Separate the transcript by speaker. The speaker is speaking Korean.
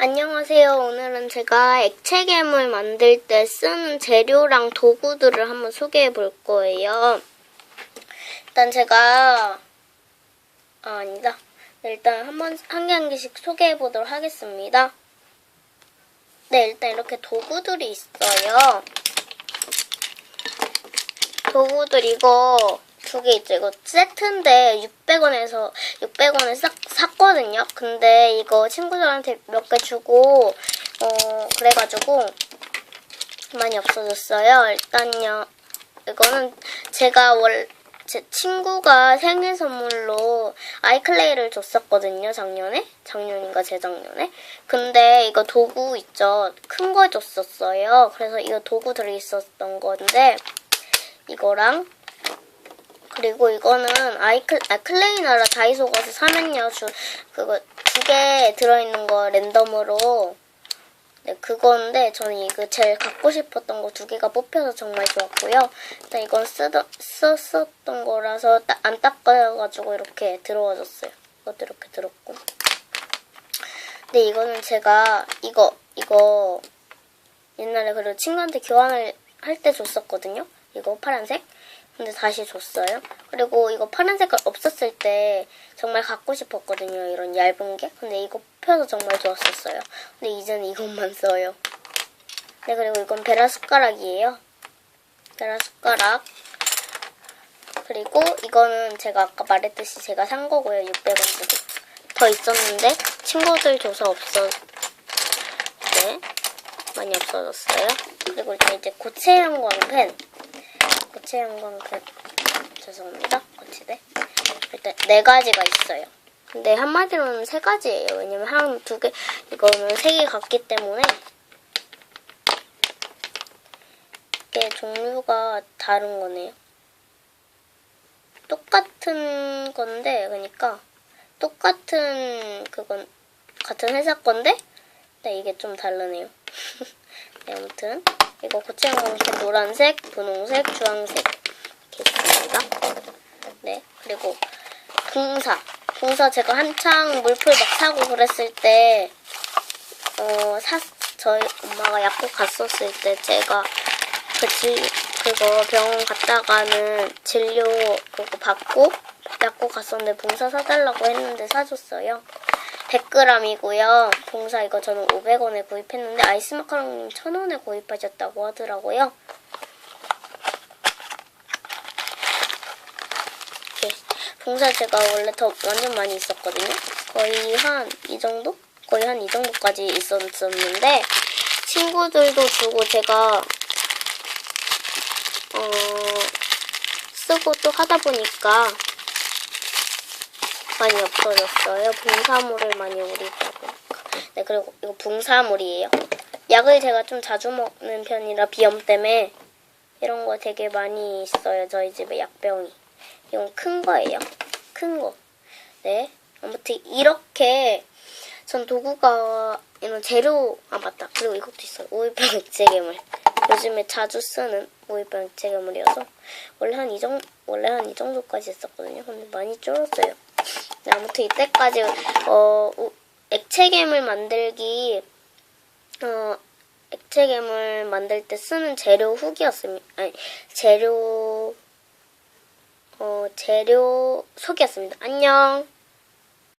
Speaker 1: 안녕하세요. 오늘은 제가 액체괴물 만들 때 쓰는 재료랑 도구들을 한번 소개해 볼 거예요. 일단 제가 아, 아니다. 네, 일단 한번 한 개 한 개씩 소개해 보도록 하겠습니다. 네, 일단 이렇게 도구들이 있어요. 도구들 이거 두 개 있죠. 이거 세트인데 600원에서 600원에 싹 샀거든요. 근데 이거 친구들한테 몇 개 주고 어 그래가지고 많이 없어졌어요. 일단요. 이거는 제가 월 제 친구가 생일 선물로 아이클레이를 줬었거든요, 작년에. 작년인가 재작년에. 근데 이거 도구 있죠. 큰 거 줬었어요. 그래서 이거 도구 들어있었던 건데 이거랑 그리고 이거는 아이클 아 클레이나라 다이소 가서 사면요 주 그거 두 개 들어있는 거 랜덤으로 네 그건데 저는 이거 제일 갖고 싶었던 거 두 개가 뽑혀서 정말 좋았고요. 일단 이건 쓰던 썼었던 거라서 따- 안 닦아가지고 이렇게 들어와줬어요. 이것도 이렇게 들었고. 근데 이거는 제가 이거 이거 옛날에 그리고 친구한테 교환을 할 때 줬었거든요. 이거 파란색. 근데 다시 줬어요. 그리고 이거 파란 색깔 없었을 때 정말 갖고 싶었거든요. 이런 얇은 게. 근데 이거 펴서 정말 좋았었어요. 근데 이제는 이것만 써요. 네, 그리고 이건 베라 숟가락이에요. 베라 숟가락. 그리고 이거는 제가 아까 말했듯이 제가 산 거고요. 600원 주고. 더 있었는데 친구들 줘서 없어. 네. 많이 없어졌어요. 그리고 이제 고체 형 광펜. 고체 형광펜. 죄송합니다. 거치대. 일단 네 가지가 있어요. 근데 한마디로는 세 가지예요. 왜냐면 한 두 개, 이거는 세 개 같기 때문에 이게 종류가 다른 거네요. 똑같은 건데, 그러니까 똑같은 그건 같은 회사 건데, 네, 이게 좀 다르네요. 네, 아무튼 이거 고체형광펜 노란색, 분홍색, 주황색 이렇게 있습니다. 네, 그리고 붕사. 붕사 제가 한창 물풀 막 사고 그랬을 때, 어, 사, 저희 엄마가 약국 갔었을 때 제가 그 지, 그거 병원 갔다가는 진료 그거 받고 약국 갔었는데 봉사 사달라고 했는데 사줬어요. 100g이고요. 봉사 이거 저는 500원에 구입했는데 아이스 마카롱님 1000원에 구입하셨다고 하더라고요. 네. 봉사 제가 원래 더 완전 많이 있었거든요. 거의 한 이 정도? 거의 한 이 정도까지 있었었는데 친구들도 주고 제가 어 쓰고 또 하다 보니까 많이 없어졌어요. 붕사물을 많이 우리다 보니까. 네 그리고 이거 붕사물이에요. 약을 제가 좀 자주 먹는 편이라 비염 때문에 이런 거 되게 많이 있어요. 저희 집에 약병이. 이건 큰 거예요. 큰 거. 네. 아무튼 이렇게 전 도구가 이런 재료 아 맞다. 그리고 이것도 있어요. 오일병 액체괴물. 요즘에 자주 쓰는 오일병 액체괴물이어서 원래 한 이 정도 원래 한 이 정도까지 했었거든요. 근데 많이 줄었어요. 네, 아무튼 이때까지 어 우- 액체괴물 만들기 어 액체괴물 만들 때 쓰는 재료 후기였습니다. 아니 재료 어 재료 소개였습니다. 안녕.